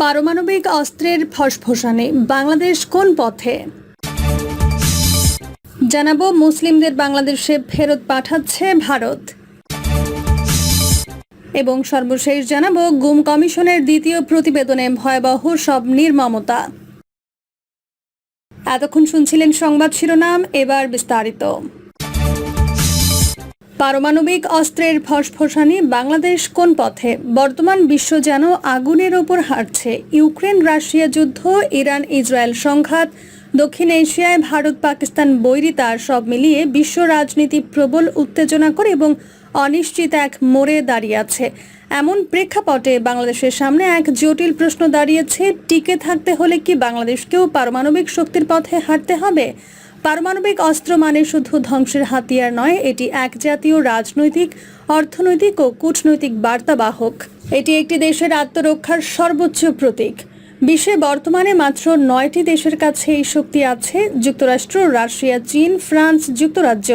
পারমাণবিক অস্ত্রের ফসফসানে বাংলাদেশ কোন পথে? জানাব, মুসলিমদের বাংলাদেশে ফেরত পাঠাচ্ছে ভারত। এবং সর্বশেষ জানাব, গুম কমিশনের দ্বিতীয় প্রতিবেদনে ভয়াবহ সব নির্মমতা। এতক্ষণ শুনছিলেন সংবাদ শিরোনাম, এবার বিস্তারিত। পারমাণবিক অস্ত্রের ফসফসানি বাংলাদেশ কোন পথে? বর্তমান বিশ্ব যেন আগুনের ওপর হাঁটছে। ইউক্রেন, রাশিয়া যুদ্ধ, ইরান, ইসরায়েল সংঘাত, দক্ষিণ এশিয়ায় ভারত, পাকিস্তান বৈরিতা সব মিলিয়ে বিশ্ব রাজনীতি প্রবল উত্তেজনা করে এবং অনিশ্চিত এক মোড়ে দাঁড়িয়ে আছে। এমন প্রেক্ষাপটে বাংলাদেশের সামনে এক জটিল প্রশ্ন দাঁড়িয়েছে, টিকে থাকতে হলে কি বাংলাদেশকেও পারমাণবিক শক্তির পথে হাঁটতে হবে? পারমাণবিক অস্ত্র মানে শুধু ধ্বংসের হাতিয়ার নয়, এটি এক জাতীয় রাজনৈতিক, অর্থনৈতিক ও কূটনৈতিক বার্তাবাহক। এটি একটি দেশের আত্মরক্ষার সর্বোচ্চ প্রতীক। বিশ্বে বর্তমানে মাত্র নয়টি দেশের কাছে এই শক্তি আছে, যুক্তরাষ্ট্র, রাশিয়া, চীন, ফ্রান্স, যুক্তরাজ্য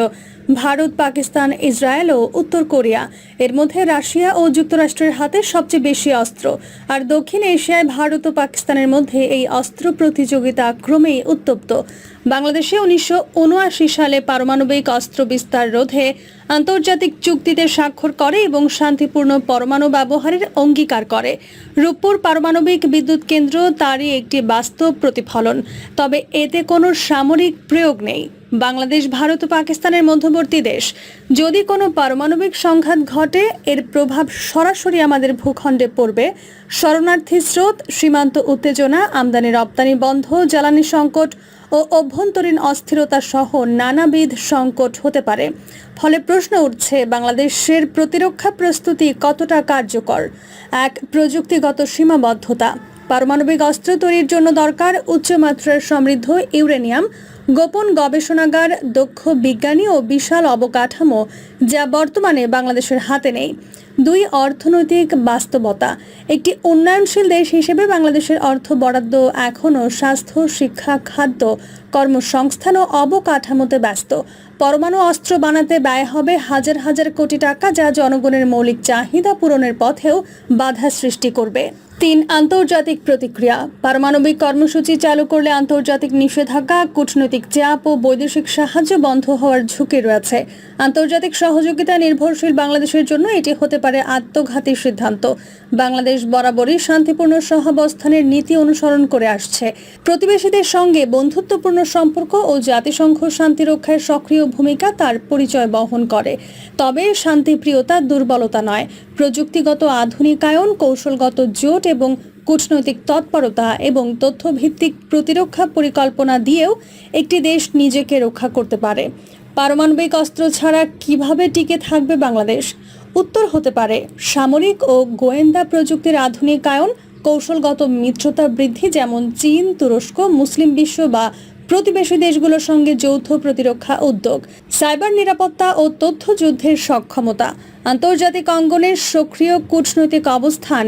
ভারত, পাকিস্তান, ইসরায়েল ও উত্তর কোরিয়া। এর মধ্যে রাশিয়া ও যুক্তরাষ্ট্রের হাতে সবচেয়ে বেশি অস্ত্র। আর দক্ষিণ এশিয়ায় ভারত ও পাকিস্তানের মধ্যে এই অস্ত্র প্রতিযোগিতা ক্রমেই উত্তপ্ত। বাংলাদেশে উনিশশো উনআশি সালে পারমাণবিক অস্ত্র বিস্তার রোধে আন্তর্জাতিক চুক্তিতে স্বাক্ষর করে এবং শান্তিপূর্ণ পরমাণু ব্যবহারের অঙ্গীকার করে। রূপপুর পারমাণবিক বিদ্যুৎ কেন্দ্র তারই একটি বাস্তব প্রতিফলন। তবে এতে কোনো সামরিক প্রয়োগ নেই। বাংলাদেশ, ভারত ও পাকিস্তানের মধ্যবর্তী দেশ। যদি কোনো পারমাণবিক সংঘাত ঘটে, এর প্রভাব সরাসরি আমাদের ভূখণ্ডে পড়বে। শরণার্থী স্রোত, সীমান্ত উত্তেজনা, আমদানি রপ্তানি বন্ধ, জ্বালানি সংকট ও অভ্যন্তরীণ অস্থিরতা সহ নানাবিধ সংকট হতে পারে। ফলে প্রশ্ন উঠছে, বাংলাদেশের প্রতিরক্ষা প্রস্তুতি কতটা কার্যকর? এক প্রযুক্তিগত সীমাবদ্ধতা। পারমাণবিক অস্ত্র তৈরির জন্য দরকার উচ্চমাত্রার সমৃদ্ধ ইউরেনিয়াম। গোপন গবেষণাগার, দক্ষ বিজ্ঞানী ও বিশাল অবকাঠামো যা বর্তমানে বাংলাদেশের হাতে নেই। দুই অর্থনৈতিক বাস্তবতা। একটি উন্নয়নশীল দেশ হিসেবে বাংলাদেশের অর্থ বরাদ্দ এখনও স্বাস্থ্য, শিক্ষা, খাদ্য, কর্মসংস্থান ও অবকাঠামোতে ব্যস্ত। পরমাণু অস্ত্র বানাতে ব্যয় হবে হাজার হাজার কোটি টাকা, যা জনগণের মৌলিক চাহিদা পূরণের পথেও বাধা সৃষ্টি করবে। তিন, আন্তর্জাতিক প্রতিক্রিয়া। পারমাণবিক কর্মসূচি চালু করলে আন্তর্জাতিক নিষেধাজ্ঞা, কূটনৈতিক চাপ ও বৈদেশিক সাহায্য বন্ধ হওয়ার ঝুঁকি রয়েছে। আন্তর্জাতিক সহযোগিতা নির্ভরশীল বাংলাদেশের জন্য এটি হতে পারে আত্মঘাতী সিদ্ধান্ত। বাংলাদেশ বরাবরই শান্তিপূর্ণ সহাবস্থানের নীতি অনুসরণ করে আসছে। প্রতিবেশীদের সঙ্গে বন্ধুত্বপূর্ণ সম্পর্ক ও জাতিসংঘ শান্তি রক্ষায় সক্রিয় ভূমিকা তার পরিচয় বহন করে। তবে শান্তিপ্রিয়তা দুর্বলতা নয়। প্রযুক্তিগত আধুনিকায়ন, কৌশলগত জোট এবং কূটনৈতিক তৎপরতা এবং তথ্যভিত্তিক প্রতিরক্ষা পরিকল্পনা দিয়েও একটি দেশ নিজেকে রক্ষা করতে পারে। পারমাণবিক অস্ত্র ছাড়া কীভাবে টিকে থাকবে বাংলাদেশ? উত্তর হতে পারে, সামরিক ও গোয়েন্দা প্রযুক্তির আধুনিকায়ন, কৌশলগত মিত্রতা বৃদ্ধি যেমন চীন, তুরস্ক, মুসলিম বিশ্ব বা প্রতিবেশী দেশগুলোর সঙ্গে যৌথ প্রতিরক্ষা উদ্যোগ, সাইবার নিরাপত্তা ও তথ্য যুদ্ধের সক্ষমতা, আন্তর্জাতিক অঙ্গনের সক্রিয় কূটনৈতিক অবস্থান।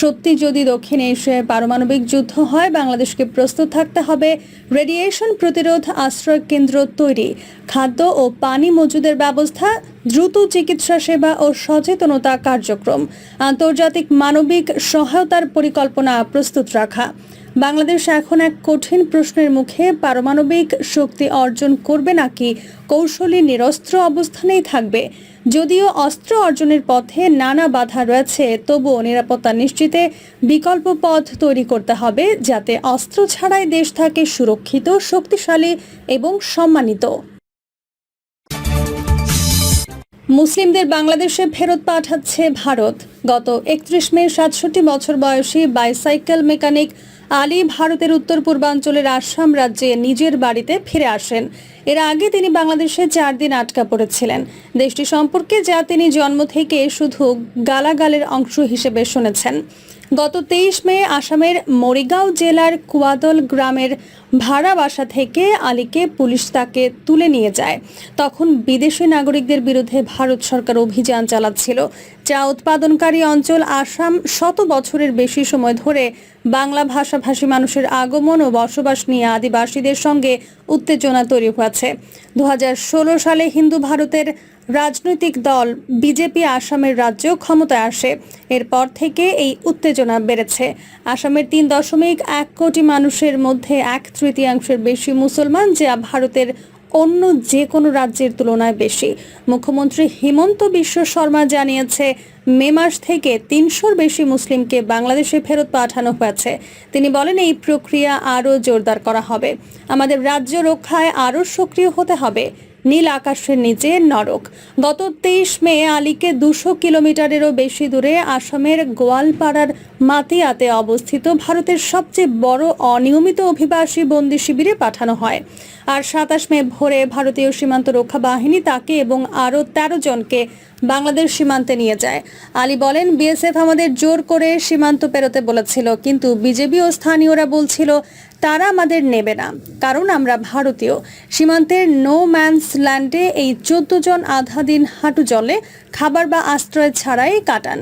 সত্যি যদি দক্ষিণ এশিয়ায় পারমাণবিক যুদ্ধ হয়, বাংলাদেশকে প্রস্তুত থাকতে হবে রেডিয়েশন প্রতিরোধ আশ্রয় কেন্দ্র তৈরি, খাদ্য ও পানি মজুদের ব্যবস্থা, দ্রুত চিকিৎসা সেবা ও সচেতনতা কার্যক্রম, আন্তর্জাতিক মানবিক সহায়তার পরিকল্পনা প্রস্তুত রাখা। বাংলাদেশ এখন এক কঠিন প্রশ্নের মুখে পারমাণবিক শক্তি অর্জন করবে নাকি? কৌশলী নিরস্ত্র অবস্থানেই থাকবে। যদিও অস্ত্র অর্জনের পথে নানা বাধা রয়েছে, তবুও নিরাপত্তা নিশ্চিতে বিকল্প পথ তৈরি করতে হবে যাতে অস্ত্র ছাড়াই দেশ থাকে সুরক্ষিত, শক্তিশালী এবং সম্মানিত। মুসলিমদের বাংলাদেশে ফেরত পাঠাচ্ছে ভারত। গত একত্রিশ মে সাতষট্টি বছর বয়সী বাইসাইকেল মেকানিক আলী ভারতের উত্তর পূর্বাঞ্চলের আসাম রাজ্যে নিজের বাড়িতে ফিরে আসেন। এর আগে তিনি বাংলাদেশে চার দিন আটকা পড়েছিলেন। দেশটি সম্পর্কে যা তিনি জন্ম থেকে শুধু গালাগালের অংশ হিসেবে শুনেছেন। গত তেইশ মে আসামের মরিগাঁও জেলার কুয়াদল গ্রামের ভাড়া বাসা থেকে আলীকে পুলিশ তাকে তুলে নিয়ে যায়। তখন বিদেশি নাগরিকদের বিরুদ্ধে ভারত সরকার অভিযান চালাচ্ছিল। চা উৎপাদনকারী অঞ্চল আসাম শত বছরের বেশি সময় ধরে বাংলা ভাষাভাষী মানুষের আগমন ও বসবাস নিয়ে আদিবাসীদের সঙ্গে উত্তেজনা তৈরি হয়েছে। দু সালে হিন্দু ভারতের রাজনৈতিক দল বিজেপি আসামের রাজ্য ক্ষমতায় আসে। এরপর থেকে এই উত্তেজনা বেড়েছে। আসামের তিন দশমিক এক কোটি মানুষের মধ্যে এক তৃতীয়াংশের বেশি মুসলমান, যা ভারতের অন্য যে কোনো রাজ্যের তুলনায় বেশি। মুখ্যমন্ত্রী হিমন্ত বিশ্ব শর্মা জানিয়েছে মে মাস থেকে তিনশোর বেশি মুসলিমকে বাংলাদেশে ফেরত পাঠানো হয়েছে। তিনি বলেন, এই প্রক্রিয়া আরও জোরদার করা হবে। আমাদের রাজ্য রক্ষায় আরও সক্রিয় হতে হবে। নীল আকাশের নিচে নরক। গত তেইশ মে আলীকে দুশো কিলোমিটারেরও বেশি দূরে আসামের গোয়ালপাড়ার মাতিয়াতে অবস্থিত ভারতের সবচেয়ে বড় অনিয়মিত অভিবাসী বন্দি শিবিরে পাঠানো হয়। আর সাতাশ মে ভোরে ভারতীয় সীমান্ত রক্ষা বাহিনী তাকে এবং আরও তেরো জনকে বাংলাদেশ সীমান্তে নিয়ে যায়। আলী বলেন, বিএসএফ আমাদের জোর করে সীমান্ত পেরোতে বলেছিল, কিন্তু বিজেপি ও স্থানীয়রা বলছিল, তারা আমাদের নেবে না, কারণ আমরা ভারতীয়। সীমান্তের নো ম্যানস ল্যান্ডে এই চোদ্দ জন আধা দিন হাঁটু জলে খাবার বা আশ্রয় ছাড়াই কাটান।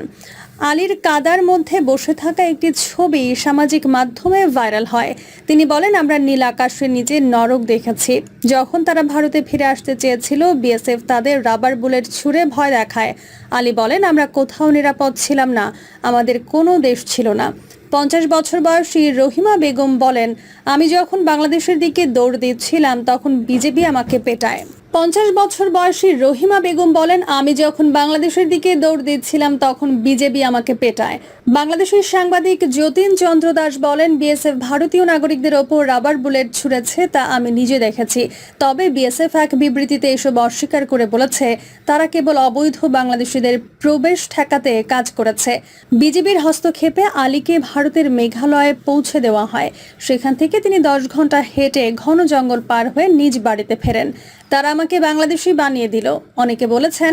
আলীর কাদার মধ্যে বসে থাকা একটি ছবি সামাজিক মাধ্যমে ভাইরাল হয়। তিনি বলেন, আমরা নীল আকাশের নিচে নরক দেখেছি। যখন তারা ভারতে ফিরে আসতে চেয়েছিল, বিএসএফ তাদের রাবার বুলেট ছুঁড়ে ভয় দেখায়। আলী বলেন, আমরা কোথাও নিরাপদ ছিলাম না। আমাদের কোনো দেশ ছিল না। পঞ্চাশ বছর বয়সী রহিমা বেগম বলেন, আমি যখন বাংলাদেশের দিকে দৌড় দিচ্ছিলাম, তখন বিজেপি আমাকে পেটায়। পঞ্চাশ বছর বয়সী রহিমা বেগম বলেন, আমি যখন বাংলাদেশের দিকে দৌড় দিচ্ছিলাম, তখন বিজেপি আমাকে পেটায়। বাংলাদেশের সাংবাদিক যতীন চন্দ্র দাস বলেন, বিএসএফ ভারতীয় নাগরিকদের ওপর রাবার বুলেট ছুড়েছে, তা আমি নিজে দেখেছি। তবে বিএসএফ এক বিবৃতিতে এসব অস্বীকার করে বলেছে, তারা কেবল অবৈধ বাংলাদেশিদের প্রবেশ ঠেকাতে কাজ করেছে। বিজেপির হস্তক্ষেপে আলীকে ভারতের মেঘালয়ে পৌঁছে দেওয়া হয়। সেখান থেকে তিনি দশ ঘণ্টা হেঁটে ঘন জঙ্গল পার হয়ে নিজ বাড়িতে ফেরেন। তারা আমাকে বাংলাদেশি বানিয়ে দিল। অনেকে বলেছেন,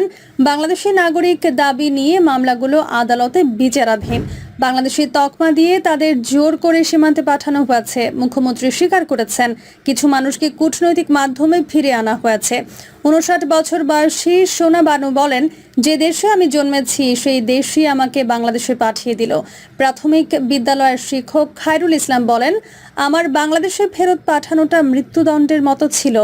বাংলাদেশি নাগরিক দাবি নিয়ে মামলাগুলো আদালতে বিচারাধীন। বাংলাদেশি তকমা দিয়ে তাদের জোর করে সীমান্তে পাঠানো হয়েছে। মুখ্যমন্ত্রী স্বীকার করেছেন, কিছু মানুষকে কূটনৈতিক মাধ্যমে ফিরে আনা হয়েছে। উনষাট বছর বয়সী সোনা বানু বলেন, যে দেশে আমি জন্মেছি, সেই দেশই আমাকে বাংলাদেশে পাঠিয়ে দিল। প্রাথমিক বিদ্যালয়ের শিক্ষক খায়রুল ইসলাম বলেন, আমার বাংলাদেশে ফেরত পাঠানোটা মৃত্যুদণ্ডের মতো ছিল।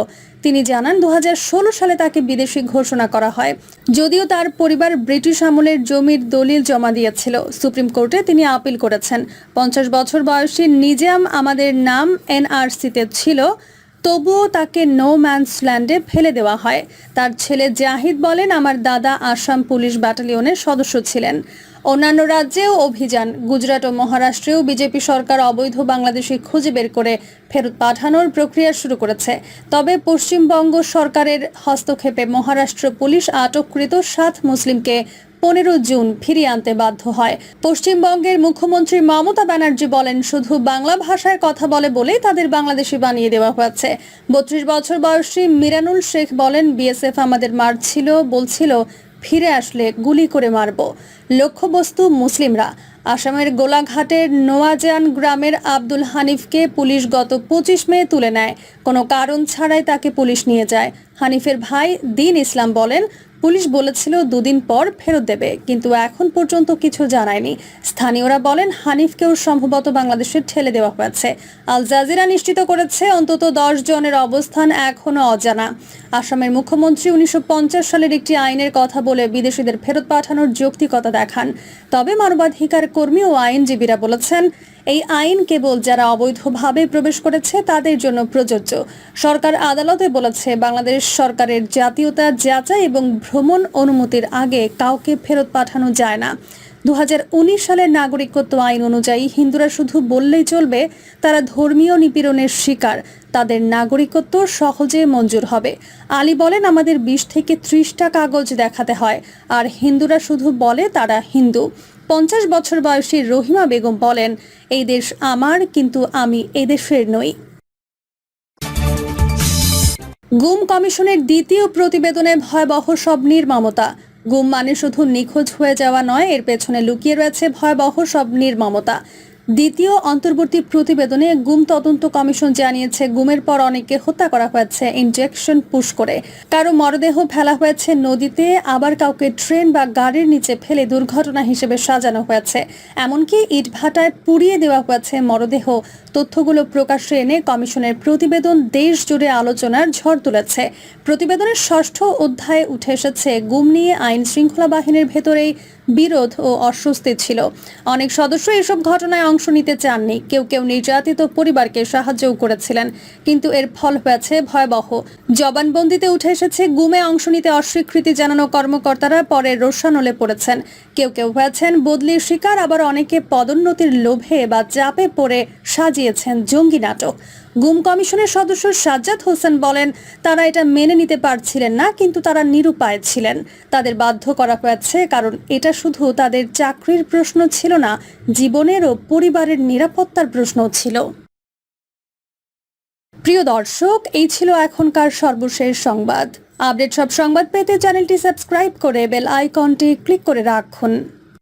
তিনি জানান দু হাজার ষোলো সালে তাকে বিদেশি ঘোষণা করা হয়। যদিও তার পরিবার ব্রিটিশ আমলের জমির দলিল জমা দিয়েছিল, সুপ্রিম কোর্টে তিনি আপিল করেছেন। পঞ্চাশ বছর বয়সী নিজাম আমাদের নাম এনআরসিতে ছিল তবুও তাকে নো ম্যানস ল্যান্ডে ফেলে দেওয়া হয়। তার ছেলে জাহিদ বলেন, আমার দাদা আসাম পুলিশ ব্যাটালিয়নের সদস্য ছিলেন। অন্যান্য রাজ্যেও অভিযান। গুজরাট ও মহারাষ্ট্রেও বিজেপি সরকার অবৈধ বাংলাদেশি খুঁজে বের করে ফেরত পাঠানোর প্রক্রিয়া শুরু করেছে। তবে পশ্চিমবঙ্গ সরকারের হস্তক্ষেপে মহারাষ্ট্র পুলিশ আটককৃত সাত মুসলিমকে পনেরো জুন ফিরিয়ে আনতে বাধ্য হয়। পশ্চিমবঙ্গের মুখ্যমন্ত্রী মমতা ব্যানার্জি বলেন, শুধু বাংলা ভাষায় কথা বলে বলেই তাদের বাংলাদেশি বানিয়ে দেওয়া হয়েছে। বত্রিশ বছর বয়সী মিরানুল শেখ বলেন, বিএসএফ আমাদের মারছিল, বলছিল, ফিরে আসলে গুলি করে মারব। লক্ষ্যবস্তু মুসলিমরা। আসামের গোলাঘাটের নোয়াজান গ্রামের আব্দুল হানিফকে পুলিশ গত পঁচিশ মে তুলে নেয়। কোনো কারণ ছাড়াই তাকে পুলিশ নিয়ে যায়। হানিফের ভাই দিন ইসলাম বলেন পুলিশ বলেছিল দুদিন পর ফেরত দেবে, কিন্তু এখন পর্যন্ত কিছু জানায়নি। স্থানীয়রা বলেন, হানিফকেও সম্ভবত বাংলাদেশে ঠেলে দেওয়া হয়েছে। আল জাজিরা নিশ্চিত করেছে, অন্তত দশ জনের অবস্থান এখনও অজানা। আসামের মুখ্যমন্ত্রী উনিশশো পঞ্চাশ সালের একটি আইনের কথা বলে বিদেশিদের ফেরত পাঠানোর যৌক্তিকতা দেখান। তবে মানবাধিকার কর্মী ও আইনজীবীরা বলেছেন এই আইন কেবল যারা অবৈধভাবে প্রবেশ করেছে, তাদের জন্য প্রযোজ্য। সরকার আদালতে বলেছে, বাংলাদেশ সরকারের জাতীয়তা যাচাই এবং ভ্রমণ অনুমতির আগে কাউকে ফেরত পাঠানো যায় না। দু সালের নাগরিকত্ব আইন অনুযায়ী হিন্দুরা শুধু বললেই চলবে, তারা ধর্মীয় নিপীড়নের শিকার। তাদের নাগরিকত্ব সহজে মঞ্জুর হবে। আলী বলেন, আমাদের বিশ থেকে ত্রিশটা কাগজ দেখাতে হয়, আর হিন্দুরা শুধু বলে তারা হিন্দু। পঞ্চাশ বছর বয়সী রহিমা বেগম বলেন, এই দেশ আমার, কিন্তু আমি এদেশের নই। গুম কমিশনের দ্বিতীয় প্রতিবেদনে ভয়াবহ সব নির্মমতা। গুম মানে শুধু নিখোঁজ হয়ে যাওয়া নয়, এর পেছনে লুকিয়ে রয়েছে ভয়াবহ সব নির্মমতা। দ্বিতীয় অন্তর্বর্তী প্রতিবেদনে গুম তদন্ত কমিশন জানিয়েছে, গুমের পর অনেককে হত্যা করা হয়েছে, ইনজেকশন পুশ করে। কারও মরদেহ ফেলা হয়েছে নদীতে, আবার কাউকে ট্রেন বা গাড়ির নিচে ফেলে দুর্ঘটনা হিসেবে সাজানো হয়েছে। এমনকি ইটভাটায় পুড়িয়ে দেওয়া হয়েছে মরদেহ। তথ্যগুলো প্রকাশ্যে এনে কমিশনের প্রতিবেদন দেশ জুড়ে আলোচনার ঝড় তুলেছে। প্রতিবেদনের ষষ্ঠ অধ্যায়ে উঠে এসেছে, গুম নিয়ে আইন শৃঙ্খলা বাহিনীর ভেতরেই বিরোধ ও অস্বস্তি ছিল। অনেক সদস্য এসব ঘটনায় অংশ নিতে চাননি। কেউ কেউ নির্যাতিত পরিবারকে সাহায্যও করেছিলেন। কিন্তু এর ফল হয়েছে ভয়াবহ। জবানবন্দিতে উঠে এসেছে, গুমে অংশ নিতে অস্বীকৃতি জানানো কর্মকর্তারা পরে রোষানলে পড়েছেন। কেউ কেউ হয়েছেন, বদলির শিকার, আবার অনেকে পদোন্নতির লোভে বা চাপে পড়ে সাজিয়েছেন জঙ্গি নাটক। গুম কমিশনের সদস্য সাজ্জাদ হোসেন বলেন, তারা এটা মেনে নিতে পারছিলেন না, কিন্তু তারা নিরুপায় ছিলেন। তাদের বাধ্য করা হয়েছে, কারণ এটা শুধু তাদের চাকরির প্রশ্ন ছিল না, জীবনের ও পরিবারের নিরাপত্তার প্রশ্ন ছিল। প্রিয় দর্শক, এই ছিল এখনকার সর্বশেষ সংবাদ। আপডেট সব সংবাদ পেতে চ্যানেলটি সাবস্ক্রাইব করে বেল আইকনটি ক্লিক করে রাখুন।